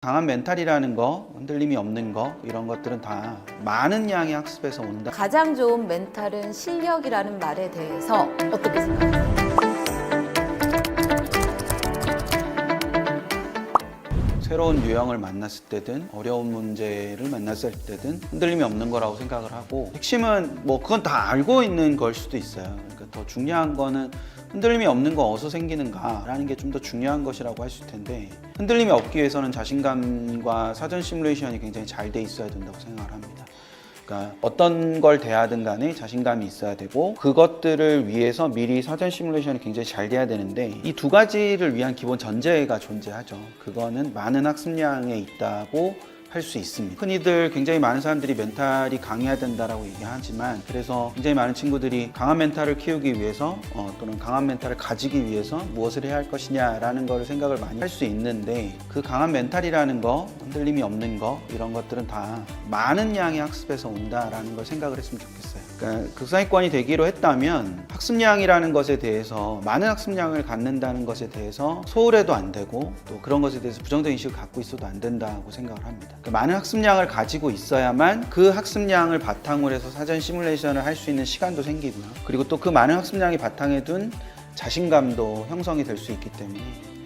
강한 멘탈이라는 거, 흔들림이 없는 거 이런 것들은 다 많은 양의 학습에서 온다. 가장 좋은 멘탈은 실력이라는 말에 대해서 어떻게 생각하세요? 새로운 유형을 만났을 때든 어려운 문제를 만났을 때든 흔들림이 없는 거라고 생각을 하고 핵심은 뭐 그건 다 알고 있는 걸 수도 있어요. 그러니까 더 중요한 거는 흔들림이 없는 거 어디서 생기는가라는 게 좀 더 중요한 것이라고 할 수 있을 텐데 흔들림이 없기 위해서는 자신감과 사전 시뮬레이션이 굉장히 잘 돼 있어야 된다고 생각을 합니다. 그러니까 어떤 걸 대하든 간에 자신감이 있어야 되고 그것들을 위해서 미리 사전 시뮬레이션이 굉장히 잘 돼야 되는데 이 두 가지를 위한 기본 전제가 존재하죠. 그거는 많은 학습량에 있다고 할 수 있습니다. 흔히들 굉장히 많은 사람들이 멘탈이 강해야 된다라고 얘기하지만 그래서 굉장히 많은 친구들이 강한 멘탈을 키우기 위해서 어, 또는 강한 멘탈을 가지기 위해서 무엇을 해야 할 것이냐라는 걸 생각을 많이 할 수 있는데 그 강한 멘탈이라는 거 흔들림이 없는 거 이런 것들은 다 많은 양의 학습에서 온다라는 걸 생각을 했으면 좋겠어요. 그러니까 극상위권이 되기로 했다면 학습량이라는 것에 대해서 많은 학습량을 갖는다는 것에 대해서 소홀해도 안 되고 또 그런 것에 대해서 부정적인 인식을 갖고 있어도 안 된다고 생각을 합니다. 그러니까 많은 학습량을 가지고 있어야만 그 학습량을 바탕으로 해서 사전 시뮬레이션을 할 수 있는 시간도 생기고요. 그리고 또 그 많은 학습량이 바탕에 둔 자신감도 형성이 될 수 있기 때문에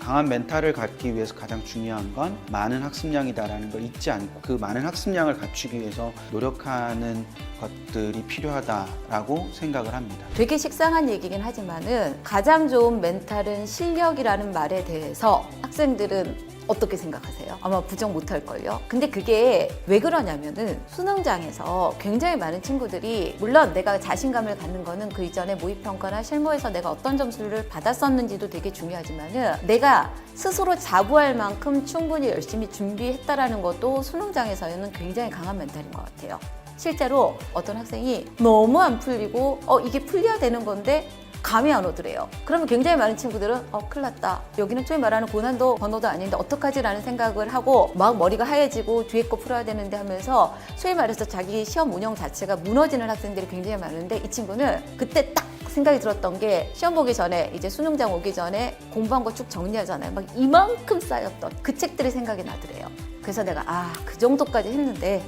강한 멘탈을 갖기 위해서 가장 중요한 건 많은 학습량이다라는 걸 잊지 않고 그 많은 학습량을 갖추기 위해서 노력하는 것들이 필요하다라고 생각을 합니다. 되게 식상한 얘기긴 하지만은 가장 좋은 멘탈은 실력이라는 말에 대해서 학생들은 어떻게 생각하세요? 아마 부정 못할 걸요. 근데 그게 왜 그러냐면은 수능장에서 굉장히 많은 친구들이 물론 내가 자신감을 갖는 거는 그 이전에 모의평가나 실무에서 내가 어떤 점수를 받았었는지도 되게 중요하지만은 내가 스스로 자부할 만큼 충분히 열심히 준비했다라는 것도 수능장에서는 굉장히 강한 멘탈인 것 같아요. 실제로 어떤 학생이 너무 안 풀리고 어 이게 풀려야 되는 건데 감이 안 오더래요. 그러면 굉장히 많은 친구들은 어 큰일 났다. 여기는 소위 말하는 고난도 번호도 아닌데 어떡하지라는 생각을 하고 막 머리가 하얘지고 뒤에 거 풀어야 되는데 하면서 소위 말해서 자기 시험 운영 자체가 무너지는 학생들이 굉장히 많은데 이 친구는 그때 딱 생각이 들었던 게 시험 보기 전에 이제 수능장 오기 전에 공부한 거 쭉 정리하잖아요. 막 이만큼 쌓였던 그 책들이 생각이 나더래요. 그래서 내가 아 그 정도까지 했는데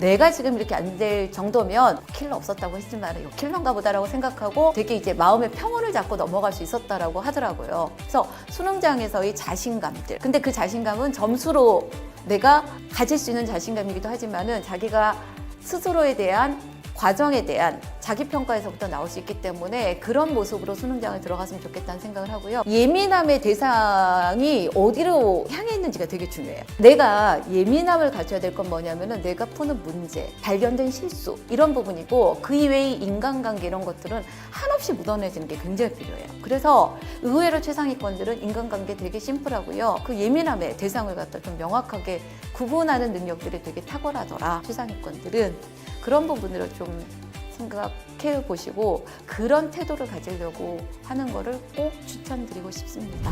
내가 지금 이렇게 안 될 정도면 킬러 없었다고 했지만 킬러인가 보다라고 생각하고 되게 이제 마음의 평온을 잡고 넘어갈 수 있었다라고 하더라고요. 그래서 수능장에서의 자신감들. 근데 그 자신감은 점수로 내가 가질 수 있는 자신감이기도 하지만은 자기가 스스로에 대한 과정에 대한 자기 평가에서부터 나올 수 있기 때문에 그런 모습으로 수능장을 들어갔으면 좋겠다는 생각을 하고요. 예민함의 대상이 어디로 향해 있는지가 되게 중요해요. 내가 예민함을 갖춰야 될 건 뭐냐면은 내가 푸는 문제, 발견된 실수 이런 부분이고 그 이외의 인간관계 이런 것들은 한없이 묻어내지는 게 굉장히 필요해요. 그래서 의외로 최상위권들은 인간관계 되게 심플하고요. 그 예민함의 대상을 갖다 좀 명확하게 구분하는 능력들이 되게 탁월하더라. 최상위권들은 그런 부분으로 좀 생각해 보시고 그런 태도를 가지려고 하는 거를 꼭 추천드리고 싶습니다.